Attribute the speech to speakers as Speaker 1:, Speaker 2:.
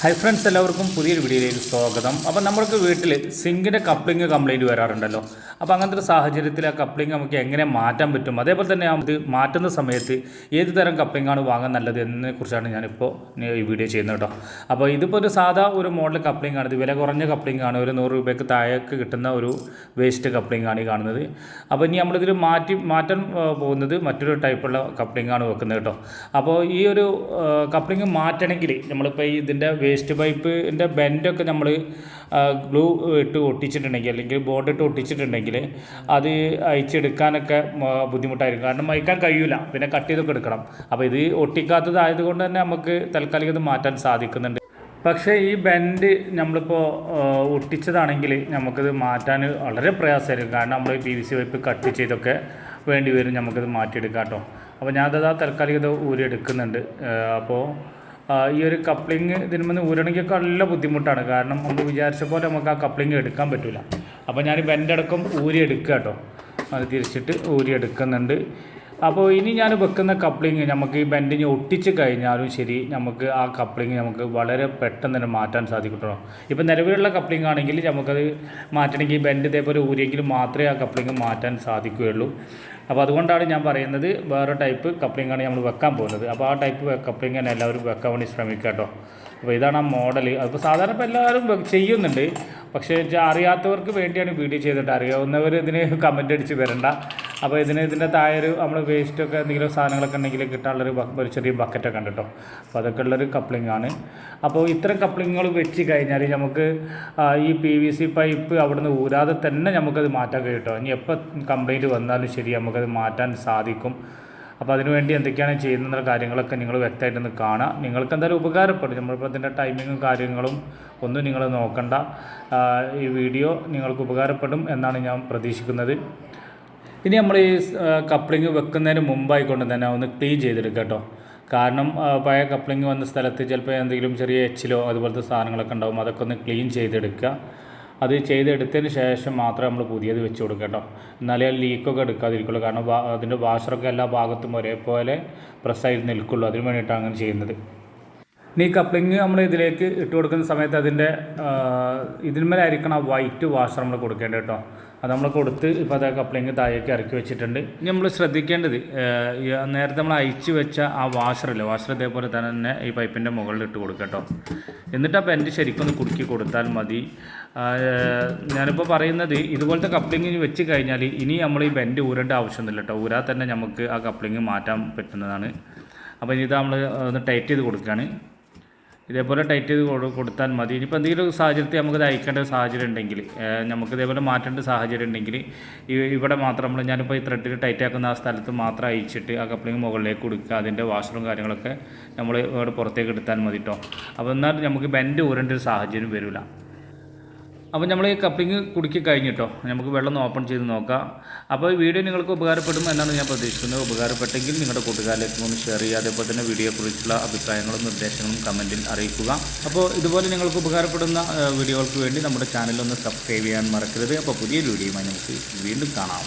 Speaker 1: Hi friends എല്ലാവർക്കും പുതിയൊരു വീഡിയോയിലേക്ക് സ്വാഗതം. അപ്പോൾ നമ്മൾക്ക് വീട്ടിൽ സിങ്കിന്റെ കപ്ലിംഗ് കംപ്ലൈന്റ് വരാറുണ്ടല്ലോ. അപ്പോൾ അങ്ങനത്തെ ഒരു സാഹചര്യത്തിൽ ആ കപ്ലിംഗ് നമുക്ക് എങ്ങനെ മാറ്റാൻ പറ്റും? അതേപോലെ തന്നെ ഇത് മാറ്റുന്ന സമയത്ത് ഏത് തരം ആണ് വാങ്ങാൻ നല്ലത് എന്നതിനെ കുറിച്ചാണ് ഞാനിപ്പോൾ ഈ വീഡിയോ ചെയ്യുന്നത് കേട്ടോ. അപ്പോൾ ഇതിപ്പോൾ ഒരു സാധാ ഒരു മോഡൽ കപ്ലിംഗ് ആണ്. ഇത് വില കുറഞ്ഞ കപ്ലിംഗ് ആണ്. ഒരു നൂറ് രൂപയ്ക്ക് താഴേക്ക് കിട്ടുന്ന ഒരു വേസ്റ്റ് കപ്ലിംഗ് ആണ് ഈ കാണുന്നത്. അപ്പോൾ ഇനി നമ്മളിതിൽ മാറ്റി മാറ്റാൻ പോകുന്നത് മറ്റൊരു ടൈപ്പുള്ള കപ്ലിംഗ് ആണ് വെക്കുന്നത് കേട്ടോ. അപ്പോൾ ഈ ഒരു കപ്ലിംഗ് മാറ്റണമെങ്കിൽ നമ്മളിപ്പോൾ ഇതിന്റെ വേസ്റ്റ് പൈപ്പിന്റെ ബെൻഡൊക്കെ നമ്മൾ ഗ്ലൂ ഇട്ട് ഒട്ടിച്ചിട്ടുണ്ടെങ്കിൽ അല്ലെങ്കിൽ ബോർഡ് ഇട്ട് ഒട്ടിച്ചിട്ടുണ്ടെങ്കിൽ അത് അയച്ചെടുക്കാനൊക്കെ ബുദ്ധിമുട്ടായിരിക്കും. കാരണം അയക്കാൻ കഴിയില്ല പിന്നെ കട്ട് ചെയ്തൊക്കെ എടുക്കണം. അപ്പോൾ ഇത് ഒട്ടിക്കാത്തതായതുകൊണ്ട് തന്നെ നമുക്ക് തൽക്കാലികം ഇത് മാറ്റാൻ സാധിക്കുന്നുണ്ട്. പക്ഷേ ഈ ബെൻഡ് നമ്മളിപ്പോൾ ഒട്ടിച്ചതാണെങ്കിൽ നമുക്കിത് മാറ്റാൻ വളരെ പ്രയാസമായിരിക്കും. കാരണം നമ്മൾ P V C pipe cut ചെയ്തൊക്കെ വേണ്ടി വരും. നമുക്കിത് മാറ്റിയെടുക്കാം കേട്ടോ. അപ്പോൾ ഞാനത് ആ ഇത് ഊരി എടുക്കുന്നുണ്ട് അപ്പോൾ ഈ ഒരു കപ്ലിങ് ഇതിന് മുന്നേ ഊരണമെങ്കിൽ നല്ല ബുദ്ധിമുട്ടാണ്. കാരണം നമ്മൾ വിചാരിച്ച പോലെ നമുക്ക് ആ കപ്ലിങ് എടുക്കാൻ പറ്റില്ല അപ്പോൾ ഞാൻ ബെൻഡ് അടക്കം ഊരി എടുക്കുക കേട്ടോ അത് തിരിച്ചിട്ട് ഊരി എടുക്കുന്നുണ്ട് അപ്പോൾ ഇനി ഞാൻ വെക്കുന്ന കപ്ലിങ് നമുക്ക് ഈ ബെൻഡിങ് ഒട്ടിച്ച് കഴിഞ്ഞാലും ശരി നമുക്ക് ആ കപ്ലിങ് നമുക്ക് വളരെ പെട്ടെന്ന് തന്നെ മാറ്റാൻ സാധിക്കട്ടോ. ഇപ്പം നിലവിലുള്ള കപ്ലിങ് ആണെങ്കിൽ നമുക്കത് മാറ്റണമെങ്കിൽ ബെൻഡ് ഇതേപോലെ ഊരിയെങ്കിൽ മാത്രമേ ആ കപ്ലിങ് മാറ്റാൻ സാധിക്കുകയുള്ളൂ. അപ്പോൾ അതുകൊണ്ടാണ് ഞാൻ പറയുന്നത് വേറെ ടൈപ്പ് കപ്ലിംഗ് ആണ് നമ്മൾ വെക്കാൻ പോകുന്നത്. അപ്പോൾ ആ ടൈപ്പ് കപ്ലിംഗ് തന്നെ എല്ലാവരും വെക്കാൻ വേണ്ടി ശ്രമിക്കുക കേട്ടോ. അപ്പോൾ ഇതാണ് ആ മോഡൽ അപ്പോൾ സാധാരണ ഇപ്പോൾ എല്ലാവരും ചെയ്യുന്നുണ്ട്. പക്ഷേ അറിയാത്തവർക്ക് വേണ്ടിയാണ് വീഡിയോ ചെയ്തിട്ട്. അറിയാവുന്നവർ ഇതിന് കമന്റ് അടിച്ച് വരണ്ട. അപ്പോൾ ഇതിന് ഇതിന്റെ താഴെ ഒരു നമ്മൾ വേസ്റ്റൊക്കെ എന്തെങ്കിലും സാധനങ്ങളൊക്കെ ഉണ്ടെങ്കിൽ കിട്ടാനുള്ളൊരു ഒരു ചെറിയ ബക്കറ്റൊക്കെ ഉണ്ട് കേട്ടോ. അപ്പോൾ അതൊക്കെ ഉള്ളൊരു കപ്ലിംഗ് ആണ്. അപ്പോൾ ഇത്തരം കപ്ലിങ്ങുകൾ വെച്ച് കഴിഞ്ഞാൽ നമുക്ക് ഈ പി വി സി പൈപ്പ് അവിടുന്ന് ഊരാതെ തന്നെ നമുക്കത് മാറ്റാൻ കഴിയും കേട്ടോ. ഇനി എപ്പോൾ കംപ്ലൈന്റ് വന്നാലും ശരി നമുക്കത് മാറ്റാൻ സാധിക്കും. അപ്പോൾ അതിനുവേണ്ടി എന്തൊക്കെയാണ് ചെയ്യുന്ന കാര്യങ്ങളൊക്കെ നിങ്ങൾ വ്യക്തമായിട്ട് ഒന്ന് കാണുക നിങ്ങൾക്ക് എന്തായാലും ഉപകാരപ്പെടും. നമ്മളിപ്പോൾ അതിന്റെ ടൈമിങ്ങും കാര്യങ്ങളും ഒന്നും നിങ്ങൾ നോക്കണ്ട. ഈ വീഡിയോ നിങ്ങൾക്ക് ഉപകാരപ്പെടും എന്നാണ് ഞാൻ പ്രതീക്ഷിക്കുന്നത്. ഇനി നമ്മൾ ഈ കപ്ലിങ് വെക്കുന്നതിന് മുമ്പായിക്കൊണ്ട് തന്നെ ഒന്ന് ക്ലീൻ ചെയ്തെടുക്കുക കേട്ടോ. കാരണം പഴയ കപ്ലിങ് വന്ന സ്ഥലത്ത് ചിലപ്പോൾ എന്തെങ്കിലും ചെറിയ എച്ചിലോ അതുപോലത്തെ സാധനങ്ങളൊക്കെ ഉണ്ടാവും അതൊക്കെ ഒന്ന് ക്ലീൻ ചെയ്തെടുക്കുക അത് ചെയ്തെടുത്തതിന് ശേഷം മാത്രമേ നമ്മൾ പുതിയത് വെച്ച് കൊടുക്കുക കേട്ടോ. എന്നാലേ ലീക്കൊക്കെ എടുക്കാതിരിക്കുള്ളൂ. കാരണം അതിന്റെ വാഷറൊക്കെ എല്ലാ ഭാഗത്തും ഒരേപോലെ പ്രസ്സായിട്ട് നിൽക്കുള്ളൂ. അതിന് വേണ്ടിയിട്ടാണ് അങ്ങനെ ചെയ്യുന്നത്. ഇനി കപ്ലിങ് നമ്മൾ ഇതിലേക്ക് ഇട്ട് കൊടുക്കുന്ന സമയത്ത് അതിന്റെ ഇതിന്മേലായിരിക്കണം ആ വൈറ്റ് വാഷർ നമ്മൾ കൊടുക്കേണ്ടത് കേട്ടോ അത് നമ്മൾ കൊടുത്ത് ഇപ്പോൾ അത് കപ്ലിങ് താഴേക്ക് ഇറക്കി വെച്ചിട്ടുണ്ട്. ഇനി നമ്മൾ ശ്രദ്ധിക്കേണ്ടത് നേരത്തെ നമ്മൾ അയച്ചു വെച്ച ആ വാഷറില്ല വാഷർ ഇതേപോലെ തന്നെ ഈ പൈപ്പിന്റെ മുകളിൽ ഇട്ട് കൊടുക്കുക കേട്ടോ എന്നിട്ട് ആ പെന്റ് ശരിക്കൊന്ന് കുടുക്കി കൊടുത്താൽ മതി. ഞാനിപ്പോൾ പറയുന്നത് ഇതുപോലത്തെ കപ്ലിങ് വെച്ച് കഴിഞ്ഞാൽ ഇനി നമ്മൾ ഈ ബെൻഡ് ഊരേണ്ട ആവശ്യമൊന്നുമില്ല കേട്ടോ ഊരാ തന്നെ നമുക്ക് ആ കപ്ലിങ് മാറ്റാൻ പറ്റുന്നതാണ്. അപ്പോൾ ഇനി ഇത് നമ്മൾ ഒന്ന് ടൈറ്റ് ചെയ്ത് കൊടുക്കുകയാണ് ഇതേപോലെ ടൈറ്റ് ചെയ്ത് കൊടുത്താൽ മതി. ഇനിയിപ്പോൾ എന്തെങ്കിലും സാഹചര്യത്തിൽ നമുക്കത് അയക്കേണ്ട സാഹചര്യം ഉണ്ടെങ്കിൽ നമുക്ക് ഇതേപോലെ മാറ്റേണ്ട സാഹചര്യം ഉണ്ടെങ്കിൽ ഇവിടെ മാത്രം നമ്മൾ ഞാനിപ്പോൾ ഈ ത്രെഡിൽ ടൈറ്റ് ആക്കുന്ന ആ സ്ഥലത്ത് മാത്രം അയച്ചിട്ട് ആ കപ്ലിങ് മുകളിലേക്ക് കൊടുക്കുക. അതിന്റെ വാഷറും കാര്യങ്ങളൊക്കെ നമ്മൾ ഇവിടെ പുറത്തേക്ക് എടുത്താൽ മതി കേട്ടോ അപ്പോൾ എന്നാൽ നമുക്ക് ബെൻഡ് ഊരേണ്ട ഒരു സാഹചര്യം വരില്ല അപ്പോൾ നമ്മൾ ഈ കപ്ലിങ് കുടുക്കി കഴിഞ്ഞിട്ടോ നമുക്ക് വെള്ളം ഒന്ന് ഓപ്പൺ ചെയ്ത് നോക്കാം. അപ്പോൾ ഈ വീഡിയോ നിങ്ങൾക്ക് ഉപകാരപ്പെടും എന്നാണ് ഞാൻ പ്രതീക്ഷിക്കുന്നത്. ഉപകാരപ്പെട്ടെങ്കിൽ നിങ്ങളുടെ കൂട്ടുകാരിലേക്ക് ഒന്ന് ഷെയർ ചെയ്യുക. അതേപോലെ തന്നെ വീഡിയോയെക്കുറിച്ചുള്ള അഭിപ്രായങ്ങളും നിർദ്ദേശങ്ങളും കമന്റിൽ അറിയിക്കുക. അപ്പോൾ ഇതുപോലെ നിങ്ങൾക്ക് ഉപകാരപ്പെടുന്ന വീഡിയോകൾക്ക് വേണ്ടി നമ്മുടെ ചാനലൊന്ന് സബ്സ്ക്രൈബ് ചെയ്യാൻ മറക്കരുത്. അപ്പോൾ പുതിയൊരു വീഡിയോയുമായി നമുക്ക് വീണ്ടും കാണാം.